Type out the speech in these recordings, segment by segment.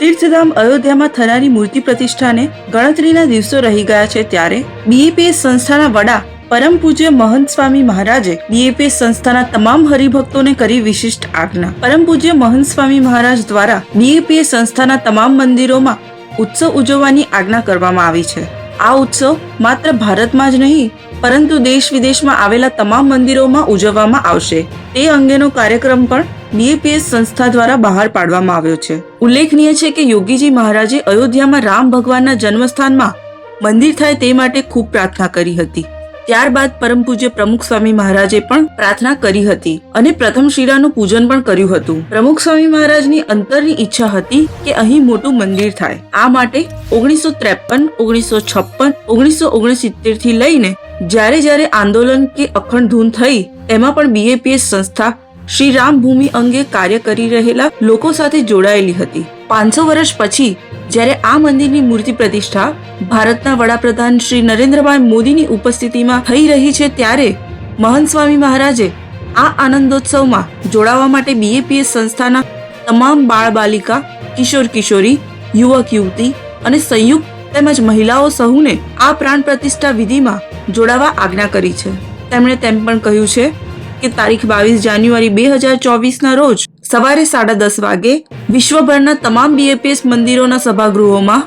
તીર્થધામ અયોધ્યામાં થનારી મૂર્તિ પ્રતિષ્ઠાને ગણતરીના દિવસો રહી ગયા છે ત્યારે બીએપીએસ સંસ્થાના વડા પરમ પૂજ્ય મહંત સ્વામી મહારાજે બીએપીએસ સંસ્થાના તમામ હરિભક્તોને કરી વિશિષ્ટ આજ્ઞા. પરમ પૂજ્ય મહંત સ્વામી મહારાજ દ્વારા બીએપીએસ સંસ્થાના તમામ મંદિરોમાં ઉત્સવ ઉજવવાની આજ્ઞા કરવામાં આવી છે. આ ઉત્સવ માત્ર ભારતમાં જ નહીં, પરંતુ દેશ વિદેશમાં આવેલા તમામ મંદિરોમાં ઉજવવામાં આવશે. તે અંગેનો કાર્યક્રમ પણ બીએપીએસ સંસ્થા દ્વારા બહાર પાડવામાં આવ્યો છે. ઉલ્લેખનીય છે કે યોગીજી મહારાજે અયોધ્યામાં રામ ભગવાનના જન્મસ્થાનમાં મંદિર થાય તે માટે ખૂબ પ્રાર્થના કરી હતી. ત્યારબાદ પરમ પૂજ્ય પ્રમુખ સ્વામી મહારાજે પણ પ્રાર્થના કરી હતી અને પ્રથમ શિરાનું પૂજન પણ કર્યું હતું. પ્રમુખ સ્વામી મહારાજની અંતરની ઈચ્છા હતી કે અહીં મોટું મંદિર થાય. આ માટે ઓગણીસો ત્રેપન, ઓગણીસો છપ્પન, ઓગણીસો ઓગણસિત્તેરથી લઈને જ્યારે જ્યારે આંદોલન કે અખંડ ધૂન થઈ, એમાં પણ બીએપીએસ સંસ્થા શ્રી રામ ભૂમિ અંગે કાર્ય કરી રહેલા લોકો સાથે જોડાયેલી હતી. પાંચસો વર્ષ પછી, જ્યારે આ મંદિરની મૂર્તિ પ્રતિષ્ઠા ભારતના વડાપ્રધાન શ્રી નરેન્દ્રભાઈ મોદીની ઉપસ્થિતિમાં થઈ રહી છે ત્યારે મહંત સ્વામી મહારાજે આ આનંદોત્સવમાં જોડાવા માટે બીએપીએસ સંસ્થાના તમામ બાળ બાલિકા કિશોર કિશોરી, યુવક યુવતી અને સંયુક્ત તેમજ મહિલાઓ સહુને આ પ્રાણ પ્રતિષ્ઠા વિધિમાં જોડાવા આજ્ઞા કરી છે. તેમણે તેમ પણ કહ્યું છે કે તારીખ બાવીસ જાન્યુઆરી બે હજાર ચોવીસના રોજ સવારે સાડા દસ વાગે વિશ્વભરના તમામ બીએપીએસ મંદિરોના સભાગૃહોમાં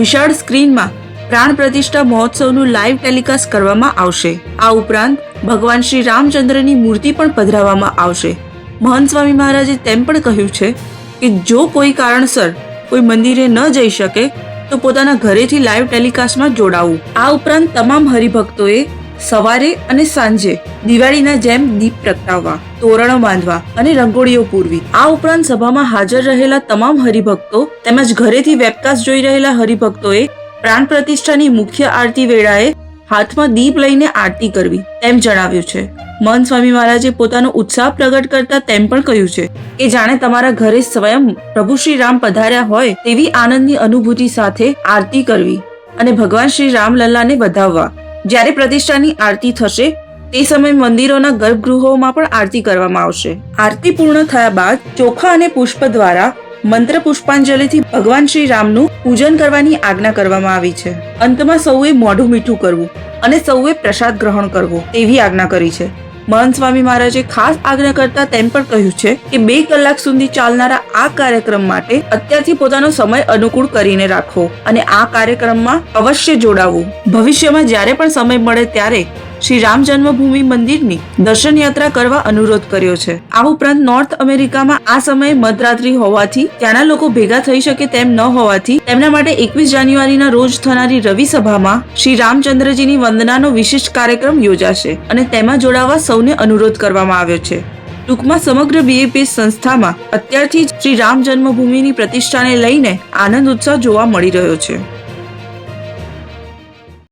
વિશાળ સ્ક્રીનમાં પ્રાણ પ્રતિષ્ઠા મહોત્સવનું લાઈવ ટેલિકાસ્ટ કરવામાં આવશે. આ ઉપરાંત ભગવાન શ્રી રામચંદ્રની મૂર્તિ પણ પધરાવવામાં આવશે. મહંત સ્વામી મહારાજે તેમ પણ કહ્યું છે કે જો કોઈ કારણસર કોઈ મંદિરે ન જઈ શકે, તો પોતાના ઘરેથી લાઈવ ટેલિકાસ્ટમાં જોડાવું. આ ઉપરાંત તમામ હરિભક્તોએ સવારે અને સાંજે દિવાળીના જેમ દીપ પ્રગટાવવા, તોરણો બાંધવા અને રંગોળીઓ પૂરવી. આ ઉપરાંત સભામાં હાજર રહેલા તમામ હરિભક્તો તેમજ ઘરેથી વેબકાસ્ટ જોઈ રહેલા હરિભક્તોએ પ્રાણ પ્રતિષ્ઠાની મુખ્ય આરતી વેળાએ હાથમાં દીપ લઈને આરતી કરવી તેમ જણાવ્યું છે. મન સ્વામી મહારાજે પોતાનો ઉત્સાહ પ્રગટ કરતા તેમ પણ કહ્યું છે કે જાણે તમારા ઘરે સ્વયં પ્રભુ શ્રી રામ પધાર્યા હોય તેવી આનંદની અનુભૂતિ સાથે આરતી કરવી અને ભગવાન શ્રી રામલલ્લાને વધાવવા જ્યારે પ્રતિષ્ઠાની આરતી થશે, તે સમયે મંદિરોના ગર્ભગૃહોમાં પણ આરતી કરવામાં આવશે. આરતી પૂર્ણ થયા બાદ ચોખા અને પુષ્પ દ્વારા મંત્ર પુષ્પાંજલિથી ભગવાન શ્રી રામનું પૂજન કરવાની આજ્ઞા કરવામાં આવી છે. અંતમાં સૌએ મોઢું મીઠું કરવું અને સૌએ પ્રસાદ ગ્રહણ કરવો, તેવી આજ્ઞા કરી છે. મહંત સ્વામી મહારાજે ખાસ આજ્ઞા કરતા તેમ પણ કહ્યું છે કે બે કલાક સુધી ચાલનારા આ કાર્યક્રમ માટે અત્યારથી પોતાનો સમય અનુકૂળ કરીને રાખવો અને આ કાર્યક્રમમાં અવશ્ય જોડાવું. ભવિષ્યમાં જ્યારે પણ સમય મળે ત્યારે શ્રી રામ જન્મભૂમિ મંદિરની દર્શન યાત્રા કરવા અનુરોધ કર્યો છે. આ ઉપરાંત નોર્થ અમેરિકામાં આ સમયે મધરાત્રિ હોવાથી ત્યાંના લોકો ભેગા થઈ શકે તેમ ન હોવાથી તેમના માટે એકવીસ જાન્યુઆરીના રોજ થનારી રવિ સભામાં શ્રી રામચંદ્રજીની વંદનાનો વિશિષ્ટ કાર્યક્રમ યોજાશે અને તેમાં જોડાવા સૌને અનુરોધ કરવામાં આવ્યો છે. ટૂંકમાં સમગ્ર બીએપીએસ સંસ્થામાં અત્યારથી જ શ્રી રામ જન્મભૂમિની પ્રતિષ્ઠાને લઈને આનંદ ઉત્સાહ જોવા મળી રહ્યો છે.